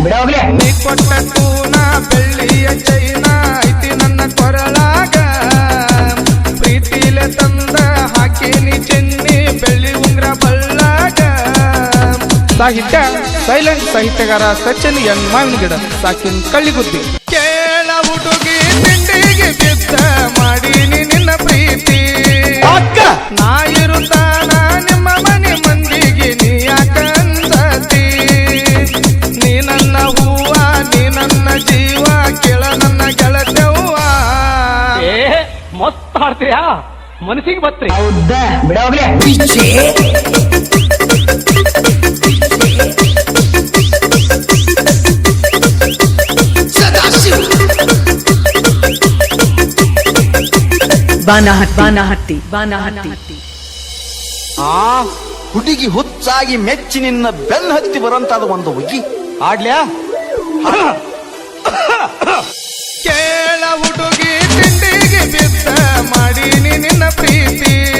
ಬಿಡ ಹೋಗ್ಲಿ. ನೀ ಕೊಟ್ಟ ಕೂನ ಬೆಳ್ಳಿಯ ಚೈನ ಐತಿ ನನ್ನ ಕೊರಳಾಗ. ಪ್ರೀತಿಲೆ ತಂದ ಹಾಕಿನಿ ಚೆನ್ನಿ ಬೆಳ್ಳಿ ಉಂಗ್ರ ಬಳ್ಳಾಗ ಸಾಹಿತ್ಯ ಸೈಲೆಂಟ್ ಸಾಹಿತ್ಯಗಾರ ಸಚಿನ್ ಎನ್ ಮಾವಿನ ಗಿಡ ಸಾಕಿನ್ ಕಳ್ಳಿಗುದ್ದಿ ಕೇಳ ಹುಡುಗಿ ತಿಂಡಿಗೆ ಬಿದ್ದ ಮಾಡೀನಿ ನಿನ್ನ ಪ್ರೀತಿ. ಅಕ್ಕ! ನಾ ಹಾಡ್ತೀಯಾ ಮನಸ್ಸಿಗೆ ಬತ್ರಿ ಹೌದಾ? ಬಿಡ ಹೋಗ್ಲಿ. ಬಾನಹಟ್ಟಿ. ಬಾನಹಟ್ಟಿ. ಬಾನಹಟ್ಟಿ. ಆ ಹುಡುಗಿ ಹುಚ್ಚಾಗಿ ಮೆಚ್ಚಿ ನಿನ್ನ ಬೆನ್ ಹತ್ತಿ ಬರಂತಾದ ಒಂದು ಹುಡುಗಿ. ಆಡ್ಲ್ಯಾ ಮಾಡೀನಿ ನಿನ್ನ ಪ್ರೀತಿ.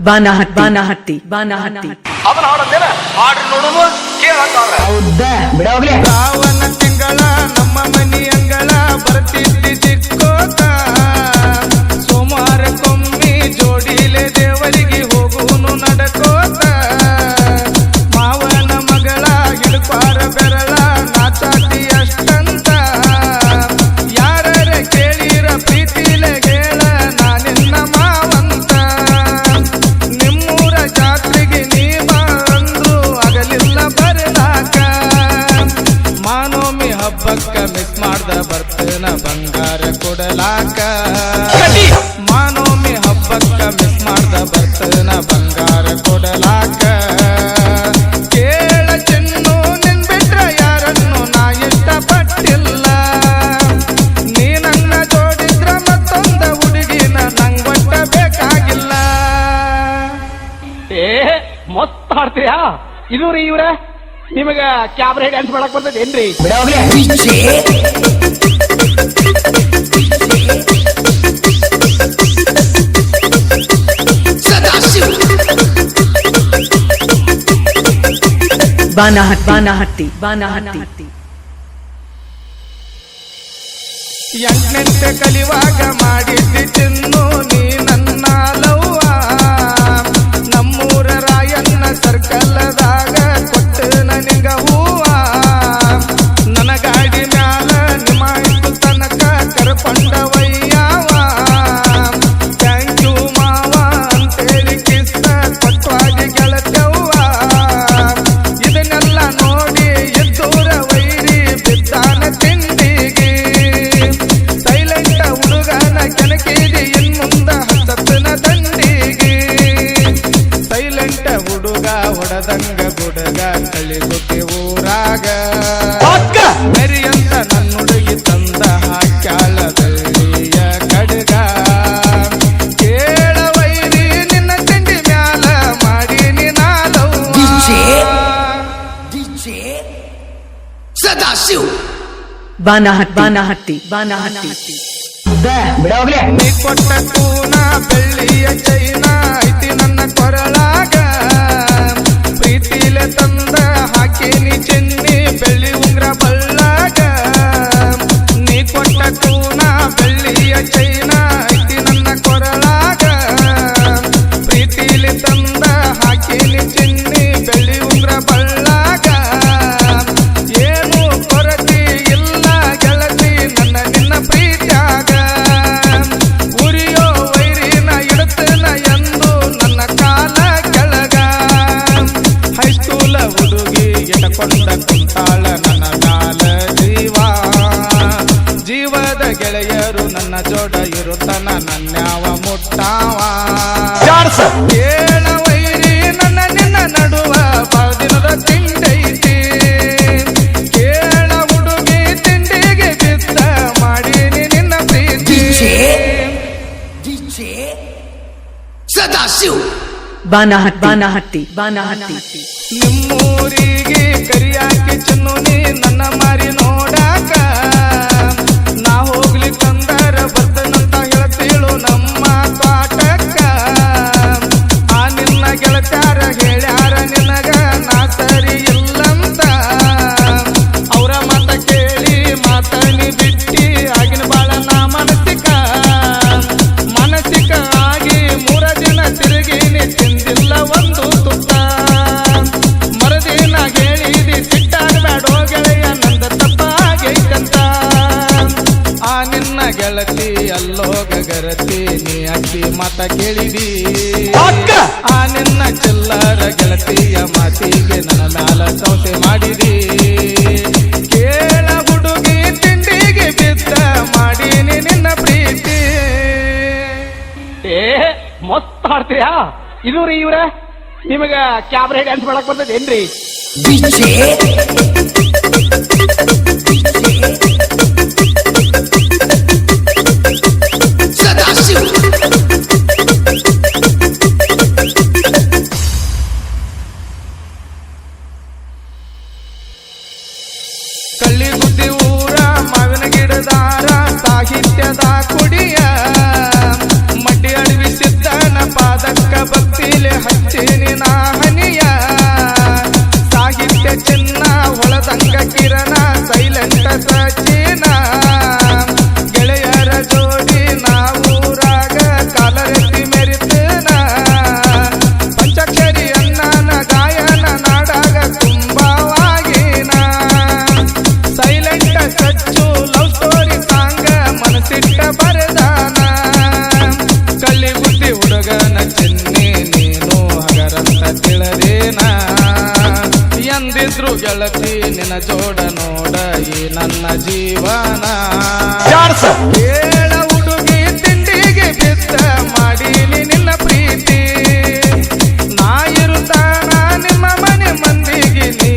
ಬಾನಹಟ್ಟಿ. ಬಾನಹಟ್ಟಿ. ಬಾನಹಟ್ಟಿ. ಅದನ್ನ ಹಾಡಂದೇನ ಹಾಡ್ರಿ ನೋಡುವ ಕೇಳ ಹೌದಾ? ಬಿಡ ಹೋಗ್ಲಿ ರಾವಣ ತಿಂಗಳ ನಮ್ಮ ಮನಿ ಅಂಗಳ ಕೊಡಲಾಕ. ಮಾನೋಮಿ ಹಬ್ಬಕ್ಕ ಮಿಸ್ ಮಾಡ್ದ ಬರ್ತನ ಬಂಗಾರ ಕೊಡಲಾಕ. ಕೇಳ ಚೆನ್ನು ನಿನ್ ಬಿಟ್ರ ಯಾರನ್ನು ನಾ ಇಷ್ಟಪಟ್ಟಿಲ್ಲ. ನೀ ನನ್ನ ಜೋಡಿದ್ರ ಮತ್ತೊಂದ ಹುಡುಗಿನ ನಂಗ್ ಒಟ್ಟ ಬೇಕಾಗಿಲ್ಲ. ಏ ಮಸ್ತ್ ಆಡ್ತೀಯಾ ಇದು ರೀ ಇವ್ರ. ನಿಮಗ ಕ್ಯಾಬ್ರೆ ಡ್ಯಾನ್ಸ್ ಮಾಡಕ್ ಬರ್ತೈತೆ ಏನ್ರಿ? ಬಾನಹಟ್ಟಿ. ಬಾನಹಟ್ಟಿ. ಬಾನಹಟ್ಟಿ. ಎಂಟೆಂಟೆ ಕಲಿವಾಗ ಮಾಡಿದ್ದಿ ಹುಡುಗ ಹೊಡದಂಗ ಗುಡಗ ಕಳಿಗುತ್ತಿ ಊರಾಗ. ಅಕ್ಕ! ಮೆರಿ ಅಂತ ನನ್ನ ಹುಡುಗಿ ತಂದ ಹಾಕ್ಯಾಳ ಬೆಳ್ಳಿಯ ಕಡಗ. ಕೇಳ ವೈರಿ ನಿನ್ನ ತಿಂಡಿ ಮ್ಯಾಲ ಮಾಡಿ ನೀನಾಲವ್ವ ಬಾನಹಟ್ಟಿ. ಬಾನಹಟ್ಟಿ. ಬಾನಹಟ್ಟಿ. ಹೌದಾ ಬಿಡ ಹೋಗ್ಲಿ ನೀ ಕೊಟ್ಟ ಕೂನ ಬೆಳ್ಳಿಯ ಚೈನ ನನ್ನ ಜೋಡ ಇರುತ್ತನ ನನ್ಯಾವ ಮುಟ್ಟಾವ? ಏಳ ವೈರಿ ನನ್ನ ನಿನ್ನ ನಡುವ ಬಾದಿನದ ತಿಂಡೈತಿ ಕೇಳ ಹುಡುಗಿ ತಿಂಡಿಗೆ ಬಿದ್ದ ಮಾಡೀನಿ ನಿನ್ನ ಪ್ರೀತಿ. ಬಾನಹಟ್ಟಿ. ಬಾನಹಟ್ಟಿ. ಬಾನಹಟ್ಟಿ. ನಿಮ್ಮೂರಿಗೆ ಕರಿಯಾಕಿ ಚನ್ನು ನೀ ನನ್ನ ಮಾರಿ ನೋಡಾಕ. ಬರ್ತನಂತ ನಮ್ಮ ತೋಟಕ್ಕ ಆ ನಿನ್ನ ಗೆಳತ್ಯಾರ ಹೇಳ್ಯಾರ. ಅಲ್ಲೋಗ ಗರತಿ ನೀ ಅಕ್ಕಿ ಮಾತ ಕೇಳಿದಿ ಆ ನಿನ್ನ ಚಿಲ್ಲರ ಗೆಳತಿಯ ಮಾತಿಗೆ ನನ್ನ ಮ್ಯಾಲ ಸೌತೆ ಮಾಡಿದಿ. ಕೇಳ ಹುಡುಗಿ ತಿಂಡಿಗೆ ಬಿದ್ದ ಮಾಡೀನಿ ನಿನ್ನ ಪ್ರೀತಿ. ಏ ಮಸ್ತ್ ಹಾಡ್ತೀರಾ ಇದು ರೀ ಇವ್ರ? ನಿಮಗ ಕ್ಯಾಬ್ರೆ ಡ್ಯಾನ್ಸ್ ಮಾಡಕ್ ಬರ್ತದೇನ್ರಿ ಕಳ್ಳಿ ಬುದ್ಧಿ ಊರ ಮಾವಿನ ಗಿಡದಾರ ಸಾಹಿತ್ಯದ ಕುಡಿಯ. ಮಡ್ಡಿ ಅಡವಿ ಸಿದ್ದನ ಪಾದಕ್ಕ ಭಕ್ತಿಲೆ ಹನಿಯ. ಸಾಹಿತ್ಯ ಹೊಳದಂಗ ನಿನ್ನ ಜೋಡ ನೋಡ ಈ ನನ್ನ ಜೀವನ. ಕೇಳ ಹುಡುಗಿ ತಿಂಡಿಗೆ ಬಿದ್ದ ಮಾಡೀನಿ ನಿನ್ನ ಪ್ರೀತಿ. ನಾ ಇರುತ್ತಾನ ನಿಮ್ಮ ಮನೆ ಮಂದಿಗೆ ನೀ